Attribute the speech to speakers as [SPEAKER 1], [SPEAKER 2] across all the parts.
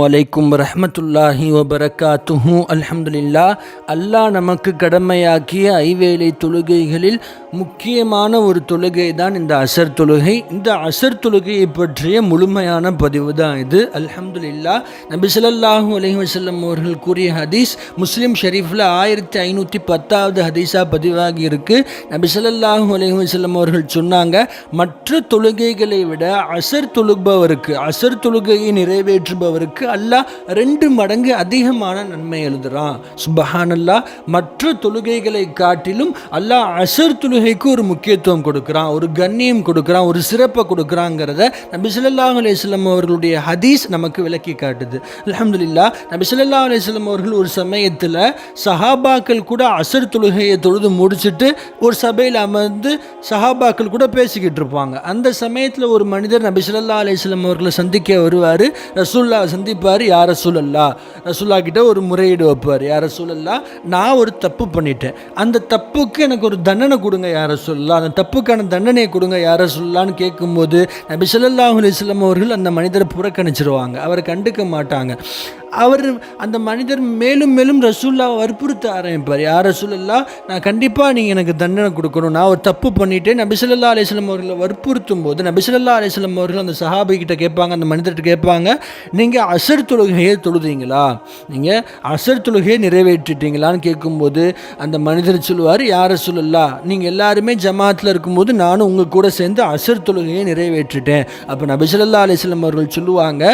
[SPEAKER 1] வலைக்கும் ரஹமத்துல்லாஹி வபரகாத்துஹு. அல்ஹம்துலில்லா அல்லாஹ் நமக்கு கடமையாக்கிய ஐவேளை தொழுகைகளில் முக்கியமான ஒரு தொழுகை தான் இந்த அசர் தொழுகை. இந்த அசர் தொழுகையை பற்றிய முழுமையான பதிவு தான் இது. அல்ஹம்துலில்லா நபி ஸல்லல்லாஹு அலைஹி அவர்கள் கூறிய ஹதீஸ் முஸ்லீம் ஷெரீஃபில் ஆயிரத்தி ஐநூற்றி பத்தாவது ஹதீஸாக பதிவாகி இருக்கு. நபி ஸல்லல்லாஹு அலைஹி அவர்கள் சொன்னாங்க மற்ற தொழுகைகளை விட அசர் தொழுபவருக்கு அசர் தொழுகையை நிறைவேற்றுபவருக்கு அல்லாஹ் ரெண்டு மடங்கு அதிகமான நன்மை எழுதுறான். சுபஹானல்லா மற்ற தொழுகைகளை காட்டிலும் அல்லாஹ் அசர் தொழுகைக்கு ஒரு முக்கியத்துவம் கொடுக்குறான் ஒரு கண்ணியம் கொடுக்குறான் ஒரு சிறப்பை கொடுக்குறாங்கிறத நபி ஸல்லல்லாஹு அலைஹி அவர்களுடைய ஹதீஸ் நமக்கு விளக்கி காட்டுது. அலமதுல்லா நபி சொல்லா அலைஹி அவர்கள் ஒரு சமயத்தில் சஹாபாக்கள் கூட அசர் தொழுகையை தொழுது முடிச்சுட்டு ஒரு சபையில் அமர்ந்து சஹாபாக்கள் கூட பேசிக்கிட்டு இருப்பாங்க. அந்த சமயத்தில் ஒரு மனிதர் நபி சொல்லா அலைஹி அவர்களை சந்திக்க வருவார். ரசூல்லா சந்தி சந்திப்பார் யார சூழல்லா ரசூல்லா கிட்ட ஒரு முறையீடு வைப்பார் யார சூழல்லா நான் ஒரு தப்பு பண்ணிட்டேன். அந்த தப்புக்கு எனக்கு ஒரு தண்டனை கொடுங்க யார சொல்லலாம் அந்த தப்புக்கான தண்டனையை கொடுங்க யார சொல்லலான்னு கேட்கும்போது நபி ஸல்லல்லாஹு அவர்கள் அந்த மனிதரை புறக்கணிச்சிருவாங்க. அவரை கண்டுக்க மாட்டாங்க. அவர் அந்த மனிதர் மேலும் மேலும் ரசூல்லாவை வற்புறுத்த ஆரம்பிப்பார் யார் ரசூலல்லா நான் கண்டிப்பாக நீங்கள் எனக்கு தண்டனை கொடுக்கணும். நான் ஒரு தப்பு பண்ணிவிட்டு நபிசல்லா அலிஸ்லம் அவர்களை வற்புறுத்தும் போது நபிசல்லா அலிஸ்லம் அவர்கள் அந்த சஹாபி கிட்ட கேட்பாங்க அந்த மனிதர்கிட்ட கேட்பாங்க நீங்கள் அசர் தொழுகையை தொழுதீங்களா? நீங்கள் அசர் தொழுகையை நிறைவேற்றிட்டீங்களான்னு கேட்கும்போது அந்த மனிதர் சொல்லுவார் யார் ரசூலல்லா நீங்கள் எல்லாருமே ஜமாத்தில் இருக்கும்போது நானும் உங்கள் கூட சேர்ந்து அசர் தொழுகையை நிறைவேற்றிட்டேன். அப்போ நபிசல்லா அலிஸ்லம் அவர்கள் சொல்லுவாங்க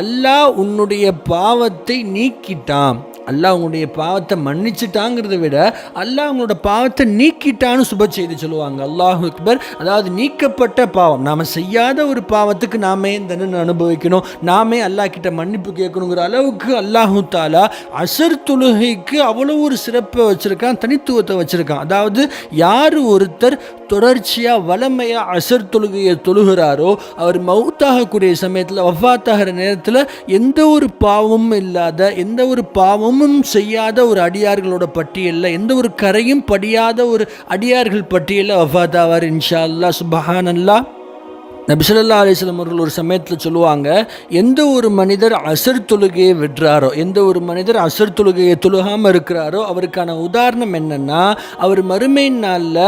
[SPEAKER 1] அல்லாஹ் உன்னுடைய பாவ பாவத்தை நீக்கிட்டான். அல்லாஹ் உங்களுடைய பாவத்தை மன்னிச்சிட்டாங்கிறத விட அல்லாஹ் அவங்களோட பாவத்தை நீக்கிட்டான்னு சுப செய்தி சொல்லுவாங்க. அல்லாஹு அக்பர். அதாவது நீக்கப்பட்ட பாவம். நாம் செய்யாத ஒரு பாவத்துக்கு நாமே தண்டனை அனுபவிக்கணும். நாமே அல்லாஹ் கிட்ட மன்னிப்பு கேட்கணுங்கிற அளவுக்கு அல்லாஹு தாலா அசர் தொழுகைக்கு அவ்வளோ ஒரு சிறப்பை வச்சுருக்கான் தனித்துவத்தை வச்சுருக்கான். அதாவது யார் ஒருத்தர் தொடர்ச்சியாக வளமையாக அசர் தொழுகையை தொழுகிறாரோ அவர் மவுத்தாகக்கூடிய சமயத்தில் வஃத்தாகிற நேரத்தில் எந்த ஒரு பாவமும் இல்லாத எந்த ஒரு பாவம் பாவமும் செய்யாத ஒரு அடியார்களோட பட்டியலில் எந்த ஒரு கரையும் படியாத ஒரு அடியார்கள் பட்டியலில் வஃபாதாவார் இன்ஷா அல்லா சுபஹான் அல்லா நபிசல்லா அலிஸ்லம் அவர்கள் ஒரு சமயத்தில் சொல்லுவாங்க எந்த ஒரு மனிதர் அசர் தொழுகையை விடுறாரோ எந்த ஒரு மனிதர் அசர் தொழுகையை தொழுகாமல் இருக்கிறாரோ அவருக்கான உதாரணம் என்னென்னா அவர் மறுமை நாளில்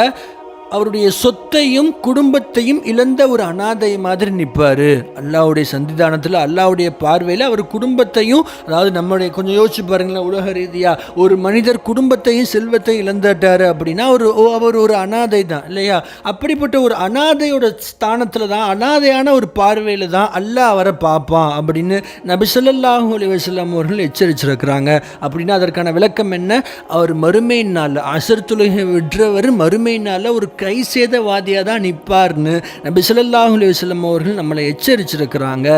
[SPEAKER 1] அவருடைய சொத்தையும் குடும்பத்தையும் இழந்த ஒரு அனாதை மாதிரி நிற்பார் அல்லாவுடைய சந்திதானத்தில் அல்லாவுடைய பார்வையில் அவர் குடும்பத்தையும் அதாவது நம்மளுடைய கொஞ்சம் யோசிச்சு பாருங்களேன் உலக ரீதியாக ஒரு மனிதர் குடும்பத்தையும் செல்வத்தையும் இழந்துட்டார் அப்படின்னா ஒரு அவர் ஒரு அனாதை தான் இல்லையா? அப்படிப்பட்ட ஒரு அனாதையோட ஸ்தானத்தில் தான் அனாதையான ஒரு பார்வையில் தான் அல்லாஹ் அவரை பார்ப்பான் அப்படின்னு நபிசல்லாஹூ அலி வசல்லாம் அவர்கள் எச்சரிச்சிருக்கிறாங்க. அப்படின்னா அதற்கான விளக்கம் என்ன? அவர் மறுமை நாள் அசர் தொழுகை விடுறவர் மறுமை நாளில் ஒரு கை சேதவாதியாக தான் நிற்பார்னு நபி சொல்லாஹு அலுவலம் அவர்கள் நம்மளை எச்சரிச்சிருக்கிறாங்க.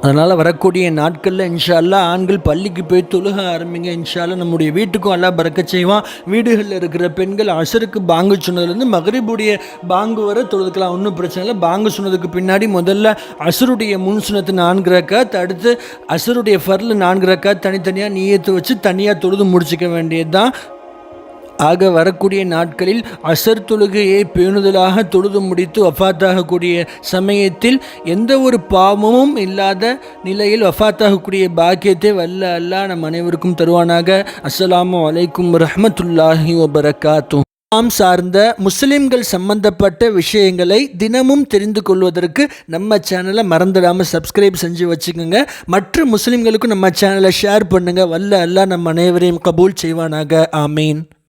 [SPEAKER 1] அதனால் வரக்கூடிய நாட்களில் இன்ஷால்லா ஆண்கள் பள்ளிக்கு போய் தொழுக ஆரம்பிங்க. இன்ஷால்லா நம்முடைய வீட்டுக்கும் எல்லாம் பறக்க செய்வான். வீடுகளில் இருக்கிற பெண்கள் அசருக்கு பாங்கு சொன்னதுலேருந்து மகரிபுடைய பாங்கு வர தொழுதுக்கலாம். ஒன்றும் பிரச்சனை இல்லை. பாங்கு சொன்னதுக்கு பின்னாடி முதல்ல அசருடைய முன் சுனத்து நான்கு ரக்காத் அடுத்து அசருடைய ஃபரில் நான்கு ரக்காத் தனித்தனியாக நீயத்து வச்சு தனியாக தொழுது முடிச்சிக்க வேண்டியது தான் ஆக வரக்கூடிய நாட்களில் அசர் தொழுகையை பேணுதலாக தொழுது முடித்து வஃத்தாகக்கூடிய சமயத்தில் எந்த ஒரு பாவமும் இல்லாத நிலையில் வஃத்தாகக்கூடிய பாக்கியத்தை வல்ல அல்லா நம் அனைவருக்கும் தருவானாக. அஸ்ஸலாமு அலைக்கும் ரஹமத்துல்லாஹி வபரகாத்தும் நாம் சார்ந்த முஸ்லிம்கள் சம்பந்தப்பட்ட விஷயங்களை தினமும் தெரிந்து கொள்வதற்கு நம்ம சேனலை மறந்துடாமல் சப்ஸ்கிரைப் செஞ்சு வச்சுக்கோங்க. மற்ற முஸ்லிம்களுக்கும் நம்ம சேனலை ஷேர் பண்ணுங்கள் வல்ல அல்லா நம் அனைவரையும் கபூல் செய்வானாக. ஆமீன்.